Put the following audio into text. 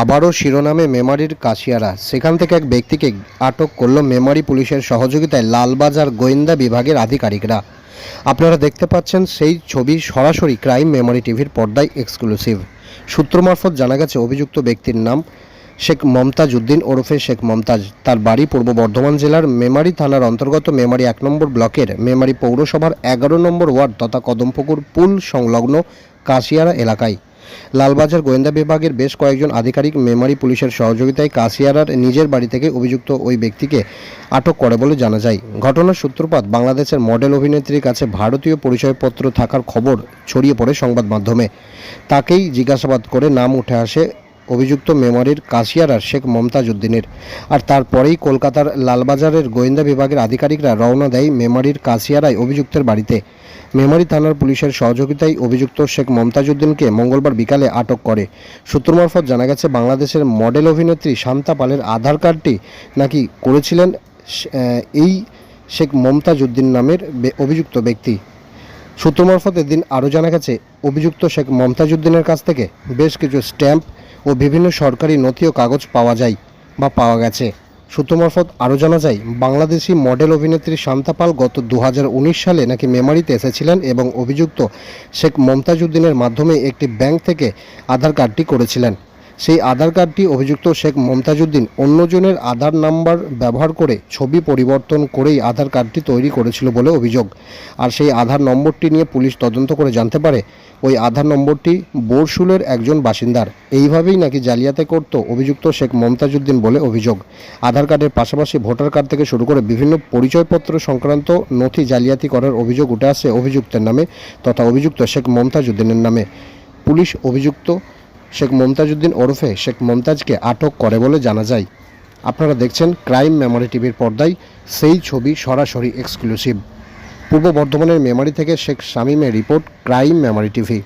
আবারও শিরোনামে মেমারির কাশিয়ারা। সেখান থেকে এক ব্যক্তিকে আটক করল মেমারি পুলিশের সহযোগিতায় লালবাজার গোয়েন্দা বিভাগের আধিকারিকরা। আপনারা দেখতে পাচ্ছেন সেই ছবি সরাসরি ক্রাইম মেমারি টিভির পর্দায় এক্সক্লুসিভ। সূত্র মারফত জানা গেছে, অভিযুক্ত ব্যক্তির নাম শেখ মমতাজ উদ্দিন ওরফে শেখ মমতাজ। তার বাড়ি পূর্ব বর্ধমান জেলার মেমারি থানার অন্তর্গত মেমারি এক নম্বর ব্লকের মেমারি পৌরসভার এগারো নম্বর ওয়ার্ড তথা কদমপুকুর পুল সংলগ্ন কাশিয়ারা এলাকায়। লালবাজার গোয়েন্দা বিভাগের বেশ কয়েকজন আধিকারিক মেমারি পুলিশের সহযোগিতায় কাশিয়ারার নিজের বাড়ি থেকে অভিযুক্ত ওই ব্যক্তিকে আটক করে বলে জানা যায়। ঘটনার সূত্রপাত বাংলাদেশের মডেল অভিনেত্রীর কাছে ভারতীয় পরিচয়পত্র থাকার খবর ছড়িয়ে পড়ে সংবাদ মাধ্যমে। তাকেই জিজ্ঞাসাবাদ করে নাম উঠে আসে অভিযুক্ত মেমরির কাশিয়ারার শেখ মমতাজ উদ্দিনের আর তারপরেই কলকাতার লালবাজারের গোয়েন্দা বিভাগের আধিকারিকরা রওনা দেয় মেমারির কাশিয়ারায় অভিযুক্তের বাড়িতে। মেমারি থানার পুলিশের সহযোগিতায় অভিযুক্ত শেখ মমতাজ উদ্দিনকে মঙ্গলবার বিকালে আটক করে। সূত্র মারফত জানা গেছে, বাংলাদেশের মডেল অভিনেত্রী শান্তা পালের আধার কার্ডটি নাকি করেছিলেন এই শেখ মমতাজ উদ্দিন নামের অভিযুক্ত ব্যক্তি। সূত্র মারফত এদিন আরও জানা গেছে, অভিযুক্ত শেখ মমতাজউদ্দিনের কাছ থেকে বেশ কিছু স্ট্যাম্প ও বিভিন্ন সরকারি নথি ও কাগজ পাওয়া যায় বা পাওয়া গেছে। সূত্র মারফত আরও জানা যায়, বাংলাদেশি মডেল অভিনেত্রী শান্তা পাল গত দু হাজার উনিশ সালে নাকি মেমারিতে এসেছিলেন এবং অভিযুক্ত শেখ মমতাজউদ্দিনের মাধ্যমে একটি ব্যাংক থেকে আধার কার্ডটি করেছিলেন। সেই আধার কার্ডটি অভিযুক্ত শেখ মমতাজউদ্দিন অন্যজনের আধার নাম্বার ব্যবহার করে ছবি পরিবর্তন করেই আধার কার্ডটি তৈরি করেছিল বলে অভিযোগ। আর সেই আধার নম্বরটি নিয়ে পুলিশ তদন্ত করে জানতে পারে, ওই আধার নম্বরটি বোরশুলের একজন বাসিন্দার। এইভাবেই নাকি জালিয়াতি করত অভিযুক্ত শেখ মমতাজউদ্দিন বলে অভিযোগ। আধার কার্ডের পাশাপাশি ভোটার কার্ড থেকে শুরু করে বিভিন্ন পরিচয়পত্র সংক্রান্ত নথি জালিয়াতি করার অভিযোগ উঠে আসে অভিযুক্তের নামে তথা অভিযুক্ত শেখ মমতাজউদ্দিনের নামে। পুলিশ অভিযুক্ত শেখ মমতাজউদ্দিন ওরফে শেখ মমতাজকে আটক করে বলে জানা যায়। আপনারা দেখছেন ক্রাইম মেমোরি টিভির পর্দায় সেই ছবি সরাসরি এক্সক্লুসিভ। পূর্ব বর্ধমানের মেমারি থেকে শেখ শামীমের রিপোর্ট ক্রাইম মেমোরি টিভি।